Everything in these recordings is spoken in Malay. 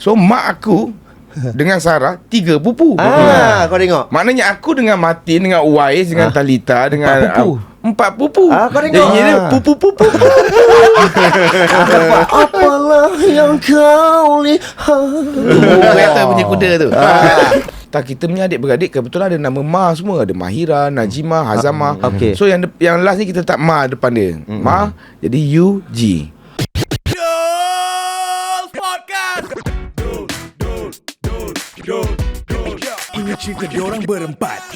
So mak aku dengan Sarah tiga pupu. Ah, kau tengok. Maknanya aku dengan Martin dengan Wais dengan Talita dengan Empat pupu. uh, empat pupu. Ah, kau tengok. Jadi dia Ah. pupu pupu. Apalah yang kau lihat. Oh, kereta punya kuda tu. Tak kita punya adik-beradik kebetulan ada nama Ma semua, ada Mahira, Najima, Hazama. Ah, okey. So yang de- yang last ni kita tak Ma depan dia. Ma jadi U G. cerita diorang berempat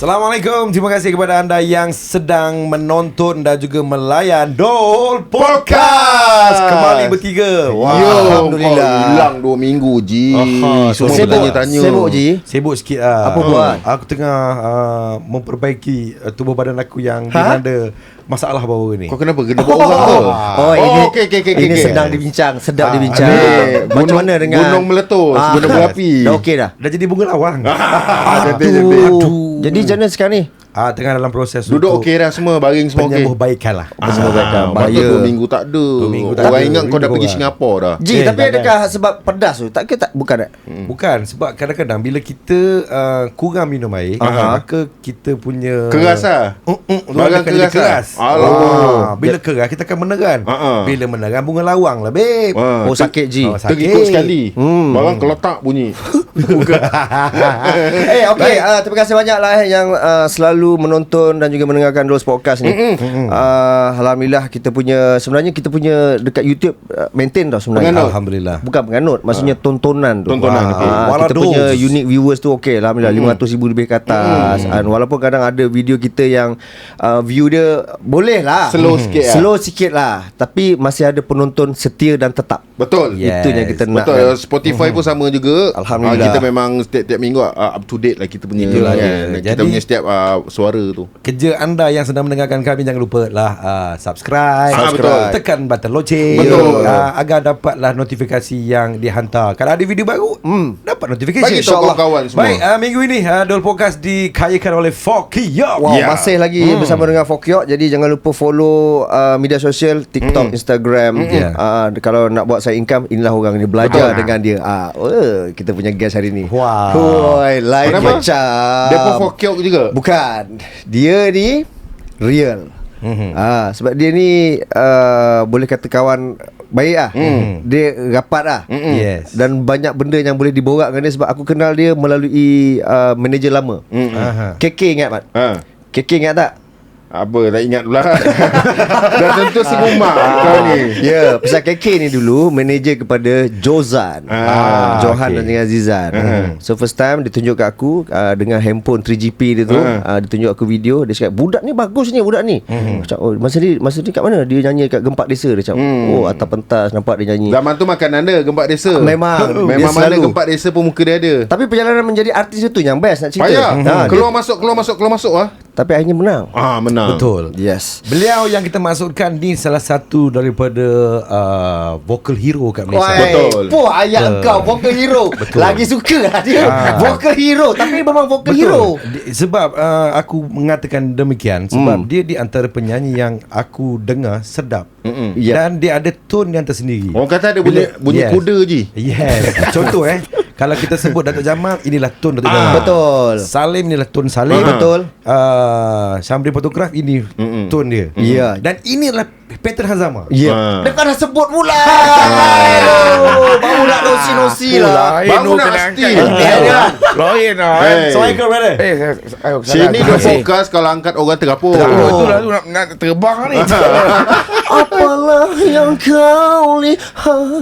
Assalamualaikum Terima kasih kepada anda yang sedang menonton dan juga melayan Dol Podcast Kembali bertiga Wah, Yo, Alhamdulillah kau hilang 2 minggu Ji. Aha, Semua sibuk. bertanya-tanya. Sibuk Ji. Sibuk sikit lah Apa buat? Aku tengah uh, memperbaiki uh, tubuh badan aku yang Ha? dilanda masalah baru ni Kau kenapa kena buat orang ke? Oh, ini okey okey okey. Ini okey. sedang dibincang, sedap Ah, dibincang. ni Macam gunung- mana dengan gunung meletus, gunung berapi. Dah okey dah. Dah jadi bunga lawang Aduh. Jadi macam mana sekarang ni? Ah, Tengah dalam proses Duduk untuk okey dah semua, baring semua okey. Penyembuh baikan lah Apa semua baikkan? Ah, Bahaya. Bahaya. 2 minggu tak ada. minggu tak Orang ada, ingat kau dah pergi. Singapura dah. Ji, Eh, tapi adakah sebab pedas tu? Tak ke tak? Bukan tak? Bukan sebab kadang-kadang bila kita uh, kurang minum air Aha. maka kita punya Keras lah. Uh, uh, Barang keras keras. lah. Alamak. Ah, bila keras kita akan meneran. Ah, ah. Bila meneran bunga lawang lah babe. Ah, Oh, sakit Ji. Oh, sakit. Terikut sekali. Hmm. Barang keletak bunyi. Eh, okey. Uh, terima kasih banyak lah eh, yang uh, selalu menonton dan juga mendengarkan Dolls Podcast ni. Uh, Alhamdulillah kita punya sebenarnya kita punya dekat YouTube uh, maintain tau sebenarnya. Penganut. Alhamdulillah. Bukan penganut, maksudnya tontonan tu. Tontonan, Ah, okey. kita Walados. punya unique viewers tu okey alhamdulillah 500 ribu lebih ke atas. And walaupun kadang ada video kita yang uh, view dia boleh lah. Slow sikit lah. Slow sikit lah, tapi masih ada penonton setia dan tetap. Betul. Yes. Itu yang kita nak. Betul kan. Spotify pun sama juga Alhamdulillah. Ah, Kita memang setiap-tiap minggu uh, Up to date lah Kita punya Itulah kan, dia. Kita Jadi- punya setiap uh, suara tu Kerja anda yang sedang mendengarkan kami jangan lupa lah uh, subscribe, Ah, betul. tekan button loceng Betul. uh, agar dapatlah notifikasi yang dihantar. Kalau ada video baru, hmm, dapat notification. Bagi tahu InsyaAllah. kawan-kawan semua. Baik, uh, minggu ini uh, Dol Podcast dikayakan oleh Fokia. Wow, Ya. masih lagi hmm. bersama dengan Fokyok. Jadi jangan lupa follow uh, media sosial TikTok, Hmm. Instagram. Ya. Uh, kalau nak buat saya income, inilah orang ni belajar dengan dia. Ah, oh, kita punya guest hari ni. Wah. Hoi, lain Kenapa? macam. Dia pun fokyok juga Bukan. Dia ni real. Mhm. Mm-hmm. Ah, sebab dia ni uh, boleh kata kawan baik ah. Mm. Dia rapat ah. Yes. Dan banyak benda yang boleh diborak dengan dia sebab aku kenal dia melalui uh, manager lama. Mm. Aha. KK ingat Mat? ha. KK ingat tak? Apa tak ingat pula Dah tentu si rumah Kau ni Ya, yeah, pasal KK ni dulu manager kepada Jozan. Ah, Johan okay. dan dengan Zizan. Uh-huh. So first time dia tunjuk kat aku uh, dengan handphone 3GP dia tu, Uh-huh. uh, dia tunjuk aku video, dia cakap budak ni bagus ni budak ni. Uh-huh. Macam oh masa ni masa ni kat mana? Dia nyanyi kat Gempak Desa dia cakap. Hmm. Oh atas pentas nampak dia nyanyi. Zaman tu makanan dia Gempak desa Memang, dia Memang mana selalu. gempak desa pun muka dia ada Tapi perjalanan menjadi artis itu yang best nak cerita. Payah Ha, Keluar masuk Keluar masuk Keluar masuk ah. dia, tapi akhirnya menang. Ah menang Betul. Yes. Beliau yang kita masukkan ni salah satu daripada uh, vocal hero kat Malaysia. Wai, Betul. Puh ayat Betul. kau vocal hero. Betul. Lagi suka lah dia. Ah. Vocal hero tapi memang vocal hero. Di- Sebab uh, aku mengatakan demikian sebab Hmm. dia di antara penyanyi yang aku dengar sedap. Mm-mm. Ya. Dan dia ada tone yang tersendiri. Orang kata ada bunyi Bila- Bunyi Yes. kuda je Yes. Contoh eh kalau kita sebut Datuk Jamal inilah tone Datuk Jamal. Ah, betul. Salim inilah tone Salim. Ah. Betul. Uh, Syamri Photograph ini Mm-mm. tone dia. Ya. Dan inilah pattern Hazama. Ya. Ah. Dia kan dah sebut pula. Aduh, baru nak nosi-nosi lah. Lain Baru tu nak angkat. Eh, dia. Lain lah. Eh. Assalamualaikum brother. Eh, saya- saya- Sini dia fokus Kalau angkat orang terapur Oh, itu lah tu nak, nak terbang ni. Apalah yang kau lihat. Oh,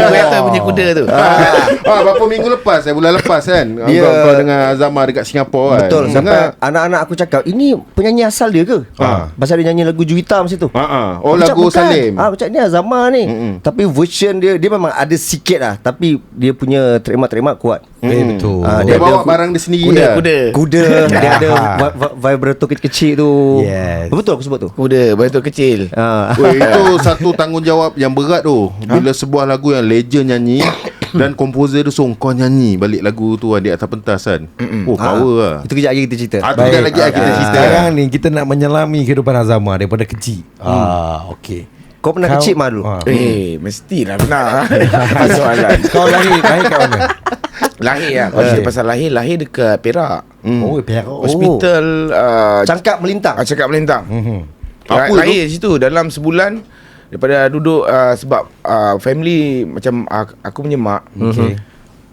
kereta punya kuda tu. ah, ah, berapa minggu lepas eh, Bulan lepas kan Ya. Kau, kau dengan Azama dekat Singapura kan Betul Sampai anak-anak aku cakap Ini penyanyi asal dia ke Ah. Pasal dia nyanyi lagu Juwita masa tu Ah, ah. Oh cakap, lagu "Bukan." Salim ah, Macam ni Azama ni Mm-mm. Tapi version dia Dia memang ada sikit lah Tapi dia punya Terima-terima kuat Eh betul. Ah, Dia Dia bawa ada- barang dia sendiri Kuda, lah. kuda. Kuda Dia ada vi- vi- Vibrator kecil-kecil tu Yes. Betul aku sebut tu Kuda, betul kecil. ah. Weh, itu satu tanggungjawab yang berat tu Bila sebuah lagu yang legend nyanyi Dan komposer tu suruh kau nyanyi Balik lagu tu kan, di atas pentas kan Oh power lah Itu kejap lagi kita cerita Ah, tu kejap lagi ah, kita Ah, cerita Sekarang ni kita nak menyelami kehidupan Azama daripada kecil. Ah, okey. Kau pernah Kau- kecil mah dulu? Ah. Eh, mestilah benar. Soalan. Kau lahir Lahir kat mana? Lahir lah. Kalau cerita pasal lahir, lahir dekat Perak. Oh Perak Hospital uh, Cangkap melintang. Ah, cakap melintang. Mhm. Apa lahir situ dalam sebulan daripada duduk uh, sebab uh, family macam uh, aku punya mak Okey.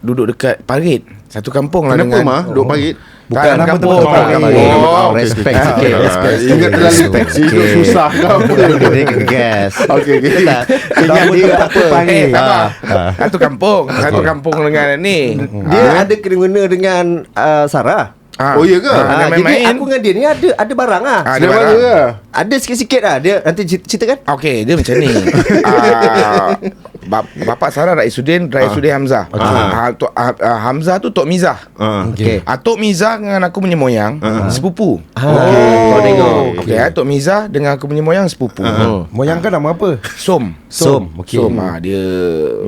duduk dekat parit satu kampung lah Kenapa dengan mah Duk parit Bukan Bukan nama kampung, tempat tempat kampung. parit. Oh, Respect Ah, sikit. Respect sikit. Ingat terlalu Respect Hidup sikit. susah apa Dia kena gas. Okey okey Tak. Ingat dia tak apa. Eh, tak apa. Ah. Satu kampung, satu kampung dengan ni. Dia ada kena-mena dengan uh, Sarah. Ah. Oh, ya ke? Ah, Ah, jadi aku dengan dia ni ada ada barang ah. Ah, ada barang. ke Ada sikit-sikit lah Dia nanti cer- ceritakan Okey, dia macam ni. Ah, bap- Bapak Sarah Raisuddin, Raisuddin Hamzah. Ah, Tok ah, ah, Hamzah tu Tok Mizah. Ah. Okey. Ah, Tok Mizah dengan aku punya moyang sepupu. Oh, kau tengok. Okey, ah, Tok Mizah dengan aku punya moyang sepupu. Moyang kau nama apa? Som. Som. Okey. Som ah, dia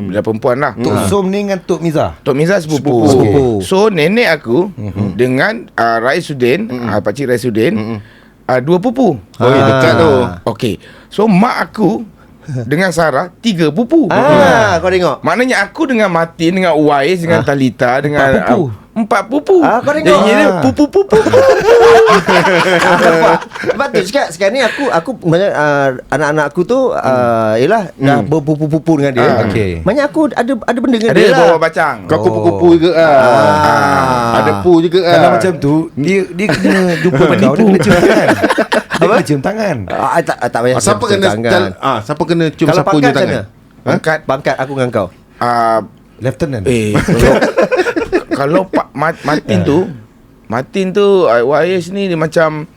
dia perempuan lah. Tok Som ni dengan Tok Miza. Tok Mizah sepupu. Sepupu. So nenek aku dengan uh, Raisuddin, uh, Pakcik Raisuddin, uh, dua pupu. Oh ya dekat tu Okey. So mak aku dengan Sarah tiga pupu. Ah, kau tengok. Maknanya aku dengan Martin dengan Uwais dengan Talita dengan Empat pupu. uh, empat pupu. Ah, kau tengok. Jadi dia Ah. pupu-pupu. Sebab tu cakap sekarang ni aku aku banyak uh, anak-anak aku tu uh, yalah dah berpupu-pupu dengan dia. Ah. Okey. Banyak aku ada ada benda dengan Ada dia lah. bawa bacang. Kau kupu-kupu juga ah. Ada pu juga ah. Kalau macam tu Dia dia kena jumpa kau Dia kena cium tangan Dia kena cium tangan Ah, tak tak payah. Ah, siapa kena ah siapa kena cium Kalau sapu punya tangan? sana? Pangkat Pangkat aku dengan kau. uh, Lieutenant Eh kalau Pak Mat, Martin tu Martin tu Wais ni dia macam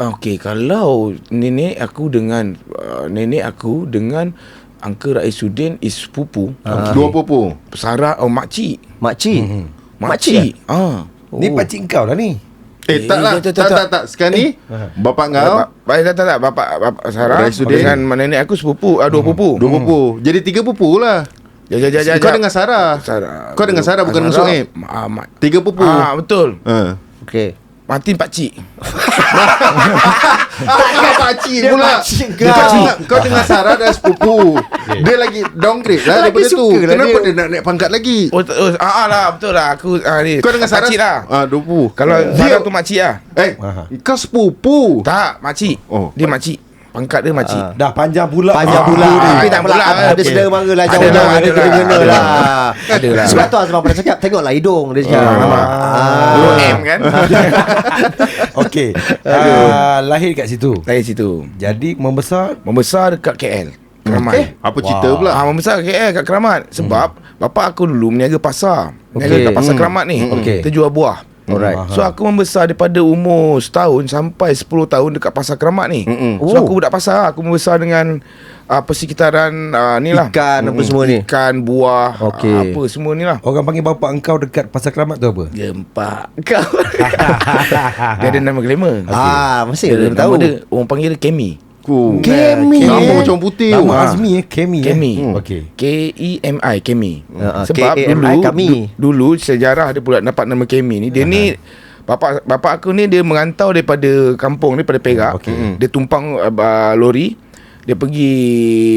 Okey kalau nenek aku dengan uh, nenek aku dengan Uncle Raisuddin is sepupu. Ah. Dua pupu. Sarah oh makcik. Makcik. Makcik. Ah. Ni pakcik kau lah ni Eh, tak lah. tak, Tak, tak, tak, tak. Sekarang ni, bapak kau, Bapak, baik tak tak tak bapak, bapak Sarah Raisuddin. dengan nenek aku sepupu, ah, dua pupu. dua pupu. Jadi tiga pupu lah. Ya ya ya ya. Kau ya. dengan Sarah. Sarah. Kau dengan Sarah bukan dengan Soeb. Ah, mak. Tiga pupu. Ah betul. Ha. Okey. Martin pakcik. Takkan pakcik Dia pula pakcik Dia kau. tak? Kau dengan Sarah dah sepupu Dia lagi downgrade lah Lagi daripada tu lah Kenapa dia. dia nak naik pangkat lagi Oh, t- oh ah, ah lah betul lah aku ah, ni. Kau dengan Sarah makcik lah. ah, Dua pupu Kalau dia, Sarah tu makcik lah. Eh Aha. Kau sepupu Tak, makcik. Oh. Dia makcik. Pangkat dia makcik. Ah. Dah panjang pula Panjang Ah, pula ah, Tapi tak pula pula, Ada saudara mara lah Ada Jauh lah, ada Ada lah, kena-kena ada lah Ada lah. Sebab tu Azman pernah cakap Tengoklah hidung Dia cakap Ah, Nampak? nampak. Dua M kan? Okey uh, Lahir kat situ Dari situ. Jadi membesar Membesar dekat KL. Keramat. Eh, Apa cerita pula Ah, membesar kat KL kat Keramat sebab bapak aku dulu meniaga pasar. Meniaga Okey. kat pasar Hmm. Keramat ni. Okey. Kita jual buah. Alright. So aku membesar daripada umur setahun sampai 10 tahun dekat pasar Keramat ni. So Oh. aku budak pasar, aku membesar dengan uh, persekitaran uh, ni lah. Ikan apa semua ni Ikan, buah, Okey. uh, apa semua ni lah. Orang panggil bapak engkau dekat Pasar Keramat tu apa? Gempak kau. dia ada nama glamour. Ah, masih Dia nama tahu. Dia, orang panggil dia Kemi. Ku. Kemi. Nama macam putih. Nama Ah. Azmi eh Kemi eh? Kemi. Hmm. Okey K-E-M-I Kemi Ah, ah, Sebab K-A-M-I, dulu kami. du, Dulu sejarah dia pula dapat nama Kemi ni Dia ni Bapak bapak aku ni dia merantau daripada kampung daripada Perak. Okey. Dia tumpang uh, uh, lori. Dia pergi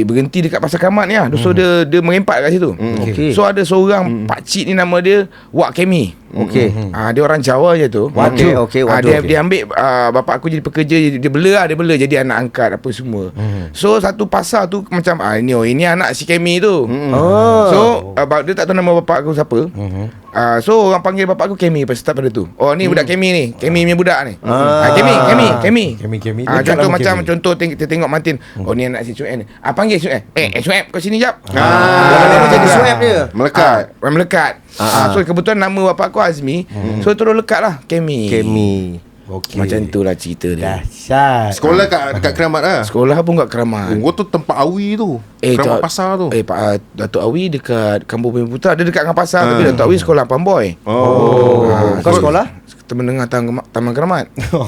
berhenti dekat pasar Kamat ni lah. So dia dia merempat kat situ. Okey. So ada seorang pak cik ni nama dia Wak Kemi. Okey. Ah dia orang Jawa je tu. Okey, okey, Ah, dia dia ambil uh, bapak aku jadi pekerja dia, dia bela dia bela jadi anak angkat apa semua. So satu pasar tu macam ah ini oh ini anak si Kemi tu. Oh. So uh, dia tak tahu nama bapak aku siapa. Uh, so orang panggil bapak aku Kemi pada start pada tu. Oh ni budak Kemi ni. Kemi punya budak ni. Ah. Kemi, Kemi, Kemi. Kemi, Kemi. Ah, contoh macam Kemi. contoh teng- kita tengok Martin. Oh ni anak si Sueb ni. Ah panggil Sueb. Eh, eh Sueb kau sini jap. Dia Ah, jadi swab dia. Melekat. Ah, melekat. Ah, so kebetulan nama bapak aku Azmi. So terus lekat lah Kemi. Kemi. Okey Macam tu lah cerita dia. Dahsyat Sekolah kat dekat Keramat lah. Sekolah pun kat Keramat. Oh, tu tempat awi tu. Eh, Keramat tak- pasar tu. Eh, Pak uh, Datuk Awi dekat Kampung Bumi Putra. Dia dekat dengan pasar. Tapi Datuk Awi sekolah Pamboy. Oh. Ah, Kau so- sekolah? Teman dengar Taman, Taman Keramat.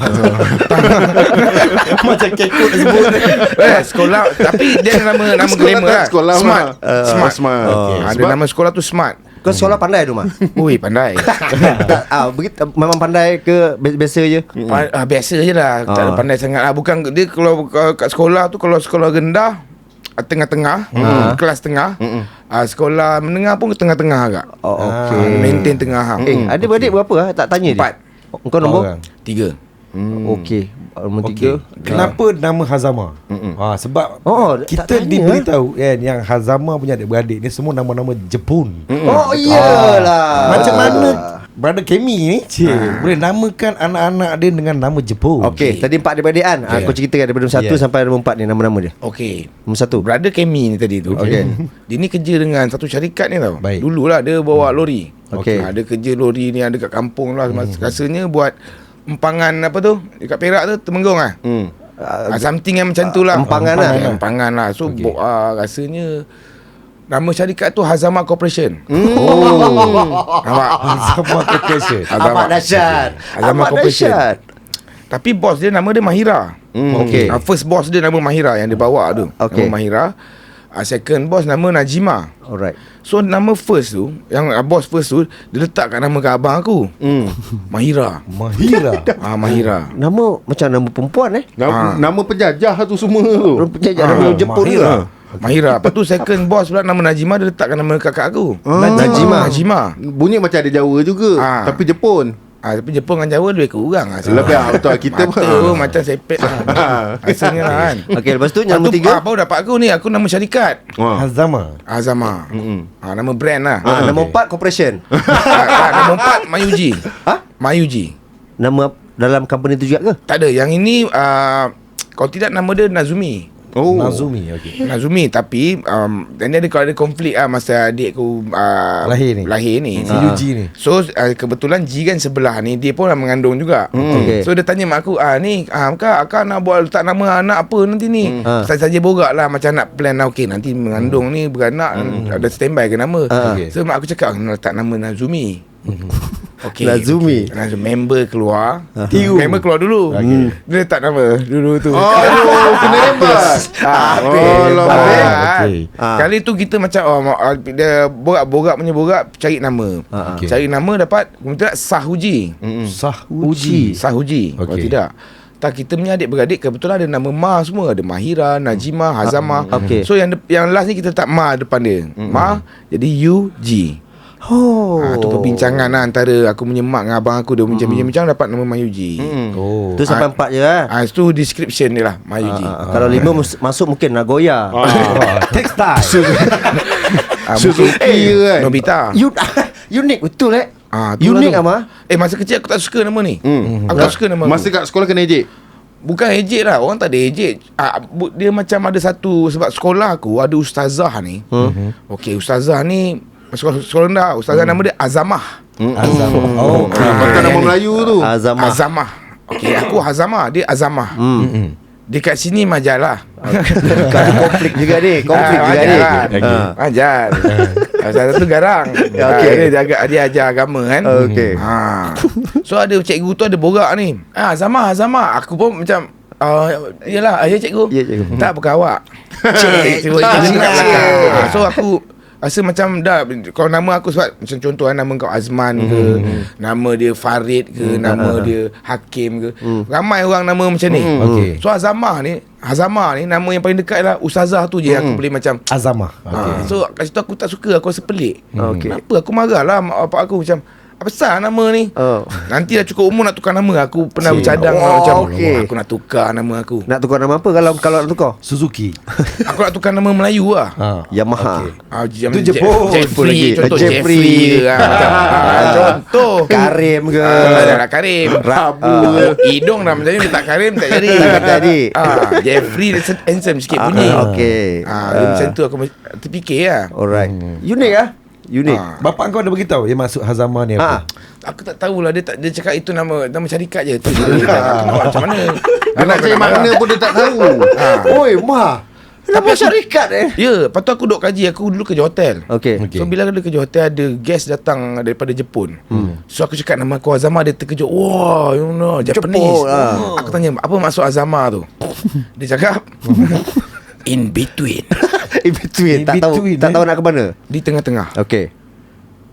Macam kekut sebut eh, sekolah tapi dia nama nama Sekolah glamour lah. sekolah Smart. mah. smart. Oh, smart. Ah, Okey. Ada nama sekolah tu Smart. Kau sekolah pandai tu mah. Ui pandai tak, ah, begitu, memang pandai ke bi- biasa je. Pa- ah, Biasa je lah Tak ada Ah. pandai sangat lah Bukan dia kalau uh, kat sekolah tu Kalau sekolah rendah ah, Tengah-tengah Ah. Kelas tengah ah, Sekolah menengah pun tengah-tengah agak Oh, Ah, okey. Maintain tengah Eh, ada beradik berapa ah? Tak tanya dia. Empat. Kau nombor? Orang. Tiga Okey. Nombor Okey. tiga. Kenapa nama Hazama? Ha, sebab Oh, kita diberitahu kan yang Hazama punya adik-beradik ni semua nama-nama Jepun. Oh, iyalah. Macam mana Brother Kemi ni cik, Boleh namakan anak-anak dia dengan nama Jepun Okey, tadi empat adik-beradik kan? Ah, Kau ceritakan daripada nombor satu Yeah. sampai nombor empat ni nama-nama dia. Okey Nombor satu. Brother Kemi ni tadi tu Okey. Dia ni kerja dengan satu syarikat ni tau Baik. Dululah dia bawa lori Okey. ha, Dia kerja lori ni ada kat kampung lah hmm. Rasanya buat Empangan apa tu Dekat Perak tu Temenggong lah Hmm. Ah, something yang macam tu lah Empangan lah. Empangan lah So okay. bo, ah, rasanya Nama syarikat tu Hazama Corporation Nampak Hazama Corporation Hazama. Amat dahsyat. Hazama Amat Corporation. dahsyat. Tapi bos dia nama dia Mahira Hmm, okey. Ah, First boss dia nama Mahira Yang dia bawa tu Okey. Nama Mahira Ah, Second boss nama Najima Alright. So nama first tu Yang ah, boss first tu Dia letak kat nama kat abang aku Hmm. Mahira Mahira ah, Mahira Nama macam nama perempuan eh? Nama, Ah. nama penjajah tu semua tu. Orang penjajah Ah, nama Jepun Mahira. ke? Mahira Lepas tu second boss pula Nama Najima Dia letakkan nama kakak aku Najima. Najima Najima Bunyi macam ada Jawa juga. Ah. Tapi Jepun. Ah, tapi Jepun dengan Jawa lebih kurang lah. Lebih ah, betul. Kita Mata tu macam sepet lah. Rasanya lah kan. Okey, lepas tu nombor tiga. ah, baru dapat aku ni. Aku nama syarikat. Wah. Hazama Azama. Ah, nama brand lah. Ah, nombor empat corporation. ah, ah, nama empat Mayuji. Ha? Mayuji. Nama dalam company tu juga ke? Tak ada. Yang ini, ah, kalau tidak nama dia Nazumi. Oh. Nazumi okey Nazumi tapi um, dan dia ada kalau ada konflik ah masa adik aku uh, Lahir ni. Lahir ni. Si Yuji ni So uh, kebetulan Ji kan sebelah ni Dia pun dah mengandung juga Hmm. Okey. So dia tanya mak aku ah, Ni ah, Kak, Kak nak buat letak nama anak apa nanti ni Hmm. Ah. hmm. Saja borak lah Macam nak plan lah Okay nanti mengandung ni Beranak Ada standby ke nama Ah. Okey. So mak aku cakap Nak letak nama Nazumi Okay Nazumi. Nazumi Member keluar Tiu. Member keluar dulu Okey. Dia letak nama Dulu tu Oh, kena hebat. Ah, Oh, habis. lama. Ah, Okey. Kali tu kita macam oh, ah, dia borak-borak punya borak cari nama. Okey. Cari nama dapat kemudian Sahuji. Sah Uji. Sahuji. Kalau Okey. tidak tak kita punya adik-beradik kebetulan ada nama Ma semua ada Mahira, Najima, Hazama. Okey. So yang de- yang last ni kita letak Ma depan dia. Ma jadi U G. Oh. Ha, tu perbincangan lah antara aku punya mak dengan abang aku dia bincang-bincang dapat nama Mayuji. Oh Tu sampai empat je lah. Ah itu description dia lah Mayuji. Ah, ah, Kalau lima mus- masuk mungkin Nagoya. Textile Ah, Suzuki kan? Nobita. You, unik betul eh. Ah, tu Unik lah ama. Eh masa kecil aku tak suka nama ni. Hmm. Aku tak suka nama Masa aku. kat sekolah kena ejek. Bukan ejek lah. Orang tak ada ejek. Ah, bu- dia macam ada satu sebab sekolah aku ada ustazah ni. Hmm. Okey, ustazah ni sekolah, sekolah rendah. Ustazah nama dia Azamah. Azam Oh Ah, Pakai nama Melayu tu. Azamah. Azamah. Okey, aku Azamah, dia Azamah. Hmm. Dekat sini majalah. Kan konflik juga ni. Konflik Ah, juga ni. Ah. Majar. Salah tu garang. Ya, Ah, okey. Dia jaga dia ajar agama kan. Okey. Ha. So ada cikgu tu ada borak ni. Ah Zama Zama. Aku pun macam Uh, yelah, ya cikgu. Ya, cikgu. Tak bukan awak. Cik. Cikgu Ah, cikgu kat cik. belakang. Ah, So aku rasa macam dah kalau nama aku sebab macam contoh kan, nama kau Azman ke, nama dia Farid ke, nama dia Hakim ke. Ramai orang nama macam ni. Okey. So Azamah ni, Azamah ni nama yang paling dekat lah ustazah tu je yang aku boleh macam Azamah Okay. Okey so kat situ aku tak suka Aku rasa pelik Okey. Kenapa aku marah lah Mak bapak aku macam Apa sah nama ni Oh. Nanti dah cukup umur nak tukar nama Aku pernah Cik. bercadang Oh, macam. "Wah, Aku nak tukar nama aku Nak tukar nama apa kalau kalau nak tukar? Suzuki Aku nak tukar nama Melayu lah ha. Yamaha. Okey. Ah, Itu Jepun. Jeffrey lagi. Contoh Jeffrey. Lah, macam, ah, Contoh Karim ke? Ah, lah Karim Rabu Ah, Hidung dah macam ni Letak Karim tak jadi Tak jadi. ah, Jeffrey dia handsome sikit bunyi Ah, ah, Ah. Macam tu aku terfikir lah Alright. Unik ah. Unik. Ah. Bapak kau ada beritahu Yang masuk Hazama ni Ha. apa Aku tak tahulah dia tak dia cakap itu nama nama syarikat je. Tu aku nak buat macam mana. Dia nak cari makna pun dia tak tahu. Oi, ma. Kenapa syarikat eh? Ya, lepas tu aku duduk kaji Aku dulu kerja hotel Okey. Okey. So bila ada kerja hotel Ada guest datang Daripada Jepun hmm. So aku cakap nama aku Azama Dia terkejut Wah you know Japanese Jepun, ah. oh. Aku tanya Apa maksud Azama tu Dia cakap In between In between. In tak tahu between, tak eh? tahu nak ke mana. Di tengah-tengah Okey.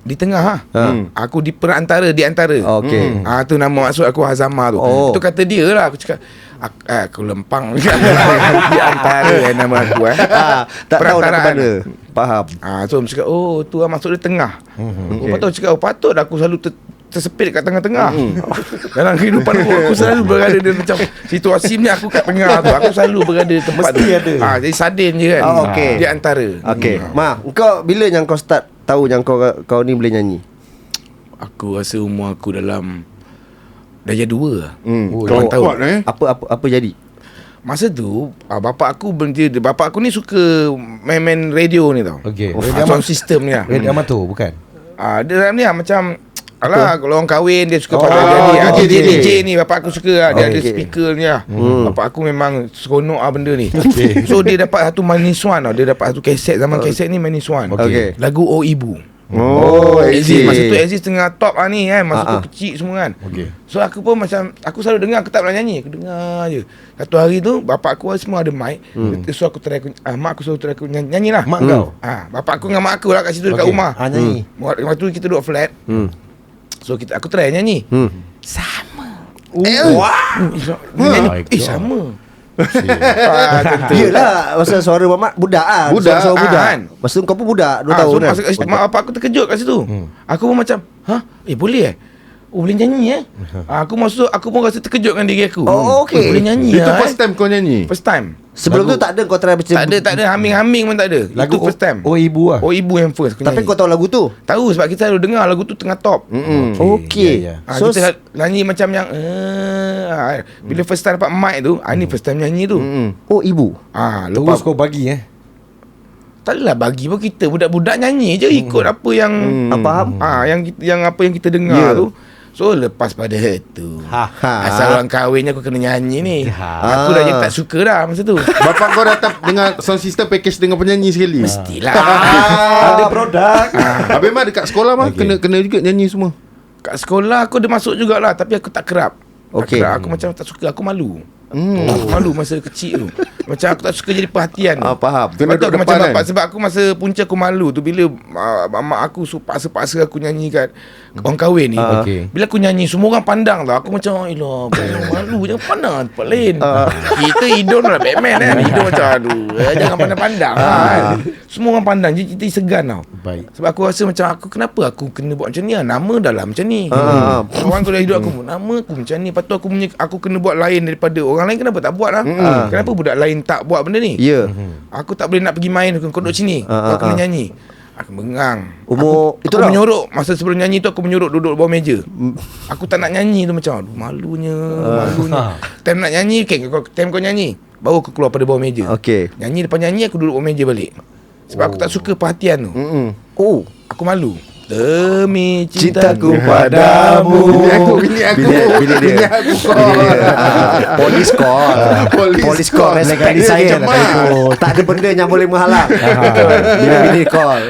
Di tengah ha. Ha. Aku di perantara di antara. Okey. Ah tu nama maksud aku Hazama tu. Oh. Itu kata dia lah aku cakap aku, eh, aku lempang di antara eh, nama aku eh. Ah, tak tahu nak ke mana. Faham. Ah so aku cakap oh tu lah maksud dia tengah. Mhm. Oh patut cakap oh, patut aku selalu ter, tersepit kat tengah-tengah. Dalam kehidupan aku aku selalu berada di macam situasi ni aku kat tengah tu. Aku selalu berada di tempat Mesti tu. ada. Ah jadi sadin je kan. Ah, okey. Di antara. Okey. Hmm. Ma, kau bila yang kau start tahu yang kau kau ni boleh nyanyi? Aku rasa umur aku dalam Darjah dua lah Hmm. oh, Kau kuat eh. Apa apa apa jadi? Masa tu ah, Bapak aku berhenti Bapak aku ni suka Main-main radio ni tau Okey. oh, Radio Sound system ni lah Radio amatur bukan? ah, Dia dalam ni lah macam Alah kalau orang kahwin Dia suka Oh, pakai jadi ah, DJ. DJ, DJ ni Bapak aku suka lah Dia ada Okey. speaker ni lah Bapak aku memang Seronok lah benda ni So dia dapat satu maniswan tau Dia dapat satu kaset Zaman kaset ni maniswan Okey. Lagu Oh Ibu Oh, Aziz Masa tu Aziz tengah top lah ni kan Masa Ah, tu ah. kecil semua kan Okey. So aku pun macam Aku selalu dengar Aku tak pernah nyanyi Aku dengar je Satu hari tu Bapak aku semua ada mic hmm. So aku try aku, ah, Mak aku selalu try aku nyanyi, nyanyi lah Mak kau? ah, Bapak aku dengan mak aku lah Kat situ dekat Okey. rumah Ah, nyanyi. hmm. Waktu tu kita duduk flat Hmm. So kita aku try nyanyi. Hmm. Sama. Eh, Wah. Dia nyanyi. My Eh sama. Ah, tentu. Yelah. Masa suara mamak Budak kan Budak, Suara ah, budak. Kan. Masa tu kau pun budak 2 Ah, tahun so kan? masa kat situ, mak bapak aku terkejut kat situ. Aku pun macam, "Ha? Eh boleh eh?" Oh boleh nyanyi eh? Ah, Aku masuk Aku pun rasa terkejut dengan diri aku. Oh, okey. Eh, Boleh nyanyi Itu lah, first time kau nyanyi. First time. Sebelum tu tak ada kau try macam Tak ada tak ada. Humming-humming pun tak ada. Lagu Itu first time. Oh ibu lah. Oh ibu yang first aku Tapi nyanyi. kau tahu lagu tu? Tahu sebab kita selalu dengar Lagu tu tengah top. Mm-mm. Okey. Ya, ya. Ah, So kita nyanyi macam yang uh, Bila first time dapat mic tu ah, Ni first time nyanyi tu. Mm-mm. Oh ibu. Ah, Terus Lepas kau bagi eh. Tak adalah bagi pun kita. Budak-budak nyanyi je Ikut apa yang Ah, Faham ah, yang, kita, yang apa yang kita dengar Ya. tu So lepas pada tu Ha. Ha. Asal orang kahwin aku kena nyanyi ni Ha. Aku dah jadi tak suka dah masa tu Bapak kau datang dengan sound system package dengan penyanyi sekali. Mestilah Ada produk. Habis mah dekat sekolah mah Okey. kena kena juga nyanyi semua. Kat sekolah aku ada masuk jugalah Tapi aku tak kerap Tak Okey. kerap. Aku macam tak suka Aku malu hmm. Aku malu masa kecil tu Macam aku tak suka jadi perhatian Ah, faham. Duduk aku macam depan bapak kan? Sebab aku masa punca aku malu tu Bila uh, mak aku su- paksa-paksa aku nyanyi kat Orang kahwin ni Ah. Okey. Bila aku nyanyi Semua orang pandang tau Aku macam Elah malu Jangan pandang tempat lain Kita hidung lah Batman kan Hidung macam Aduh eh, Jangan pandang-pandang kan Semua orang pandang Jadi kita segan tau Baik. sebab aku rasa macam aku kenapa aku kena buat macam ni lah. Nama dah lah macam ni. Ah, Orang tu dah hidup aku nama aku macam ni. Lepas tu aku punya aku kena buat lain daripada orang lain kenapa tak buat lah? Kenapa budak lain tak buat benda ni? Ya. Aku tak boleh nak pergi main Kau duduk sini. Ah, Kau ah, kena ah. nyanyi. Aku bengang Umur Aku Itulah menyuruh Masa sebelum nyanyi tu Aku menyuruh duduk bawah meja. Aku tak nak nyanyi tu macam Aduh malunya Malunya. Time nak nyanyi okay, kau, Time kau nyanyi Baru aku keluar pada bawah meja. Okey. Nyanyi depan nyanyi Aku duduk bawah meja balik. Sebab aku tak suka perhatian tu. Mm-mm. Oh Aku malu Demi Cintaku padamu. Bini aku, bini aku. Bini, bini dia. Bini aku call. Bini dia. Ah, Polis call Polis Polis call. call Respect Legally saya lah oh, Tak ada benda yang boleh menghalang. Bila bini call.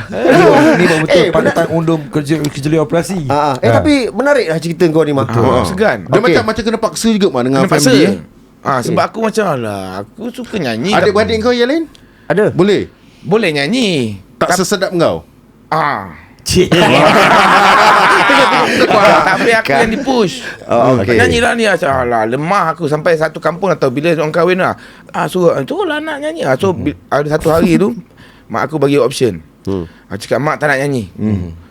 Ni ni betul. Eh, pantang undum kerja kejeli operasi. Ah, ah. Eh tapi menarik lah cerita kau ni. Ah, Segan. Dia macam macam kena paksa juga mah dengan Kena paksa? family eh. Ah, Sebab aku macam Alah Aku suka nyanyi. Adik-beradik kau yang lain? Ada. Boleh? Boleh nyanyi. Tak sesedap kau? Ah Cik. Tapi aku yang dipush Oh, okey. okay. Nyanyi lah ni Macam alah lemah aku Sampai satu kampung dah tahu Bila orang kahwin lah ah, So tu lah nak nyanyi ah. So bi- ada satu hari tu Mak aku bagi option Hmm. Aku cakap mak tak nak nyanyi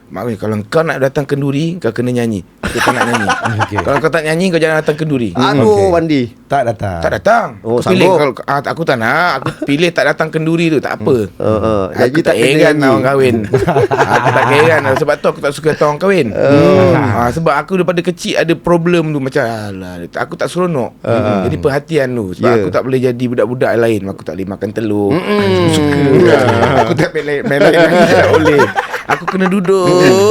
Mak aku Kalau kau nak datang kenduri Kau kena nyanyi Kau tak nak nyanyi. Okey. Kalau kau tak nyanyi Kau jangan datang kenduri Aduh Okey. Wandi. Tak datang. Tak datang? Oh, Aku pilih kalau, ah, Aku tak nak. Aku pilih tak datang kenduri tu Tak apa. Uh, uh, Aku tak heran orang kahwin. Aku tak heran lah Sebab tu aku tak suka orang kahwin. Ha, Sebab aku daripada kecil ada problem tu Macam alah, Aku tak seronok. Jadi perhatian tu. Sebab Ya. aku tak boleh jadi budak-budak lain. Aku tak boleh makan telur. Aku suka. Aku tak boleh main lain lagi. Tak boleh Aku kena duduk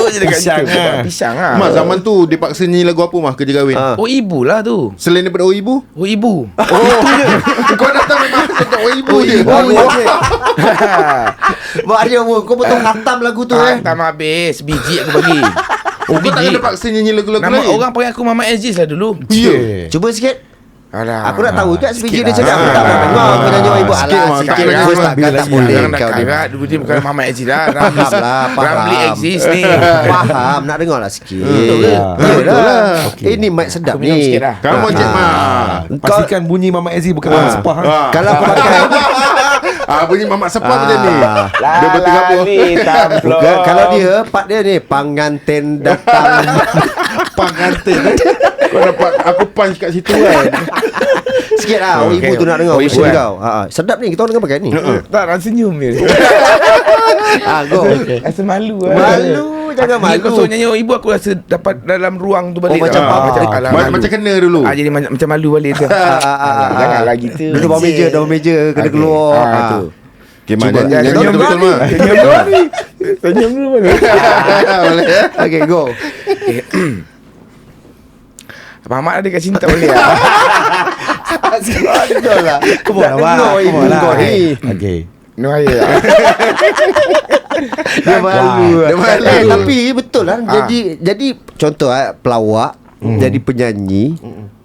je dekat Pisang situ lah. Pisang lah Mak zaman tu dipaksa nyanyi lagu apa mah kerja kahwin? Ah. Oh ibu lah tu Selain daripada Oh Ibu? Oh ibu Oh, itu je. Kau datang memang untuk Oh Ibu je. Oh, ya. Mak dia pun Kau betul khatam lagu tu eh. Tak habis Biji aku bagi Oh, kau tak kena paksa nyanyi lagu-lagu Nama lain? orang panggil aku Mama Aziz lah dulu Ya. Cuba sikit. Alah. Aku nak tahu kat speaker dia Sikit cakap lah. Aku tak nak dengar Aku orang ibu. Alah sikit Tak First boleh. takkan tak boleh kau ni karat dia bukan Mama Eji dah Faham lah Ramli exist ni. Faham Nak dengar lah sikit. Betul ke? Yelah Okey. Ini mic sedap ni. lah. Kamu Cik Mak. Pastikan bunyi Mama Ezzy bukan Mama Sepah? Ah. Kalau aku pakai Ah bunyi mamak sepah macam ni. Ah. Dia bertergabung. Bukan, Kalau dia Part dia ni Panganten datang Pangantin Kau dapat Aku punch kat situ kan Sikit lah oh, Okey. Ibu tu nak dengar Oh, ibu kan? kau ha, ha. Sedap ni Kita orang dengar pakai ni Tak nak senyum dia ha, Go Rasa malu lah Malu Jangan malu kau suruh nyanyi ibu Aku rasa dapat dalam ruang tu balik Oh, macam macam, Ah. alah, Ma- malu. Macam kena dulu ah, Jadi macam, macam malu balik tu Ah, ah, ah, ah. Janganlah gitu Duduk bawah meja Bawah meja Kena Okey. keluar Ah, tu. Okay Cuba. Jangan jangan senyum betul-betul dulu Mak? Senyum dulu ni? Senyum dulu mana Boleh ya Okay go. Abang Ahmad ada kat sini tak boleh lah Betul lah. Come on lah ibu on lah. kau Okay No air lah. Dia malu. Dia malu. eh, Tapi betul lah. Ah. Jadi Jadi Contoh eh, Pelawak Jadi penyanyi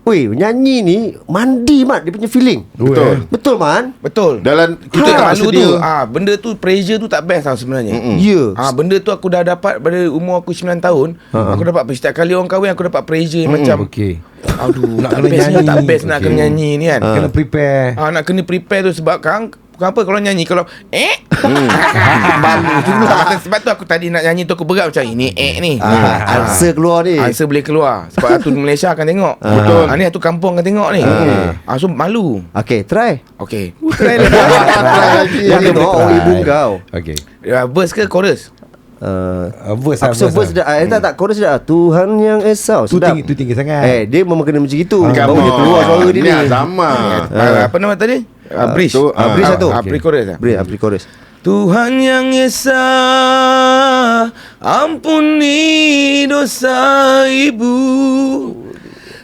Weh nyanyi ni Mandi mat. Dia punya feeling. Betul. Betul man Betul. Dalam Kita tak tak malu tu ah, Benda tu Pressure tu tak best tau sebenarnya. Ya. Ah benda tu aku dah dapat pada umur aku 9 tahun. Aku dapat setiap kali orang kahwin aku dapat pressure macam Okay aduh Nak tak kena best nyanyi. tak best nak Okey. kena nyanyi ni kan. Kena prepare. Ah nak kena prepare tu sebab kan Kenapa kalau nyanyi Kalau Eh? Malu juga. Sebab tu aku tadi nak nyanyi tu Aku berat macam Ini eh ni. Ah, Answer keluar ni. Answer boleh keluar. Sebab tu Malaysia akan tengok. Betul. Ah, Ni tu kampung akan tengok ni. Ah, So malu. Okay try. Okay. Try lah Try lagi. Yang tengok try. orang ibu kau. Okay. Ya, Verse ke chorus? Uh, uh, Verse lah Apa so verse dah eh, tak tak chorus dah. Tuhan yang esau. Tu tinggi, tu tinggi sangat. Eh dia memang kena macam itu Baru dia keluar suara dia Ni ni. Azama Ah, Apa nama tadi Ah, Bridge tu, Ah, bridge satu. Ah, Pre-chorus lah Beri Apri chorus Tuhan yang Esa Ampuni dosa ibu.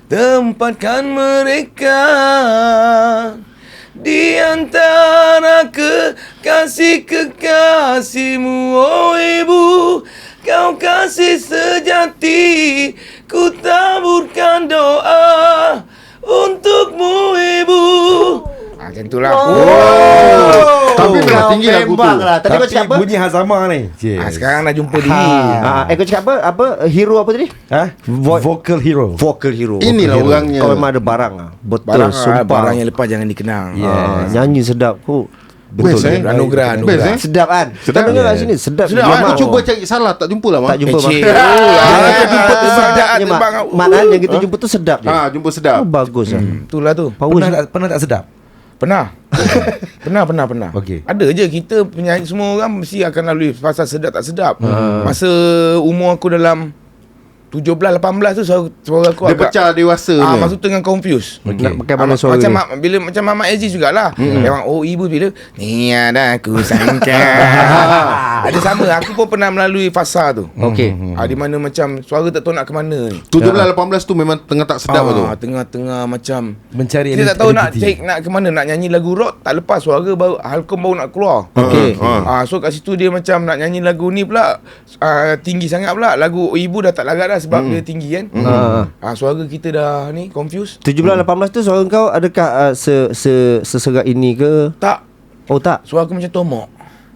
Tempatkan mereka Di antara kekasih kekasihmu Oh ibu. Kau kasih sejati Ku taburkan doa Untukmu ibu ah, Macam itulah Oh Tapi memang tinggi kau lagu tu. lah. Tadi kau Tapi cakap apa bunyi Hazama ni Cheers. ah, Sekarang dah jumpa diri Ah, eh kau cakap apa Apa hero apa tadi ha? Vocal hero Vocal hero Inilah Vocal hero. orangnya. Kau memang ada barang ah. Betul Barang, sumpah barang yang lepas jangan dikenang Ah, Nyanyi sedap kau Best eh Anugerah, Best anugerah. eh Sedap kan Sedap. Kita dengar kat Yeah. sini Sedap Sedap, ah. Aku mak. cuba cari salah Tak jumpa lah Mak Tak jumpa Eh, mak cik. Yang kita jumpa tu sedap je mak. Mak Yang kita jumpa tu sedap je Ah, jumpa sedap Oh bagus lah Itulah tu Power Pernah tak, pernah tak sedap? Pernah. Pernah. Pernah pernah Okey. Ada je kita penyanyi Semua orang mesti akan lalui Fasa sedap tak sedap. Masa umur aku dalam 17-18 tu suara, suara aku Dia agak pecah dewasa Ah, ni masa tu tengah confuse. Okey. Nak pakai mana Ah, suara macam dia? mak, bila macam Mama Aziz jugalah. Hmm. Memang oh ibu bila ni ada aku sangka. ada sama aku pun pernah melalui fasa tu. Okay Ah, di mana macam suara tak tahu nak ke mana ni. 17-18 tu memang tengah tak sedap tu ah, tengah-tengah macam Mencari kita tak tahu nak cek nak ke mana nak nyanyi lagu rock tak lepas suara baru halkom baru nak keluar. Okay Ah Ah. so kat situ dia macam nak nyanyi lagu ni pula ah, tinggi sangat pula lagu ibu dah tak larat dah sebab dia tinggi kan. Ah. Ah suara kita dah ni confuse. 17-18 tu suara kau adakah uh, se, se, seserak ini ke? Tak Oh tak? suara aku macam tomok.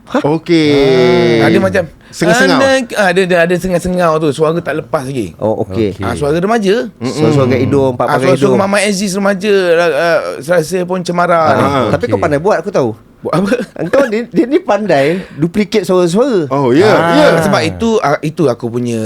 Okey Ada macam Sengau-sengau Ada ada ada, sengau-sengau tu suara tak lepas lagi. Oh okey Okey. Ah suara remaja. Suara-suara kat hidung Pak Ah pakai suara-suara hidung Mama Aziz remaja uh, Serasa pun cemara Ah, ni. Tapi kau pandai buat aku tahu Buat apa? Kau dia, dia ni pandai Duplicate suara-suara Oh ya Ah, Ya Sebab itu itu aku punya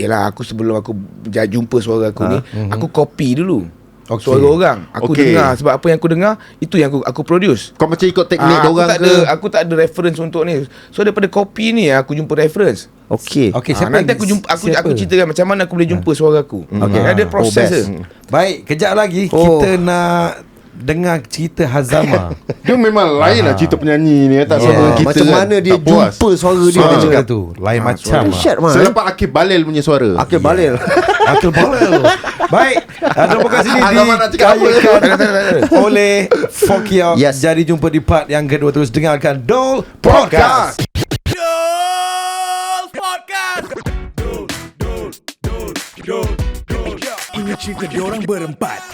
Yalah aku sebelum aku jumpa suara aku ni Aku copy dulu Okey. Suara orang Aku Okey. dengar Sebab apa yang aku dengar Itu yang aku aku produce Kau macam ikut teknik Ah, dia aku orang tak ke ada aku tak ada reference untuk ni. So daripada copy ni aku jumpa reference. Okey Okey, Ah, siapa nanti aku jumpa aku siapa? aku ceritakan macam mana aku boleh jumpa suara aku. Okay. Ada Oh, proses dia. Baik, kejap lagi Oh. kita nak dengar cerita Hazama. Dia memang lain lah cerita penyanyi ni Tak Yeah. sama dengan kita Macam kan. mana dia Tak puas. jumpa suara dia Suara dia cakap tu lain macam. ah. Dahsyat man Selepas Akif Balil punya suara Akil Balil Akil Balil. Baik, ada podcast ini Alamak, nak cakap apa? dikayakan Tak ada, tak ada, tak ada. oleh Fokia. Yes. Jadi jumpa di part yang kedua terus dengarkan Dol Podcast. Ini cerita diorang berempat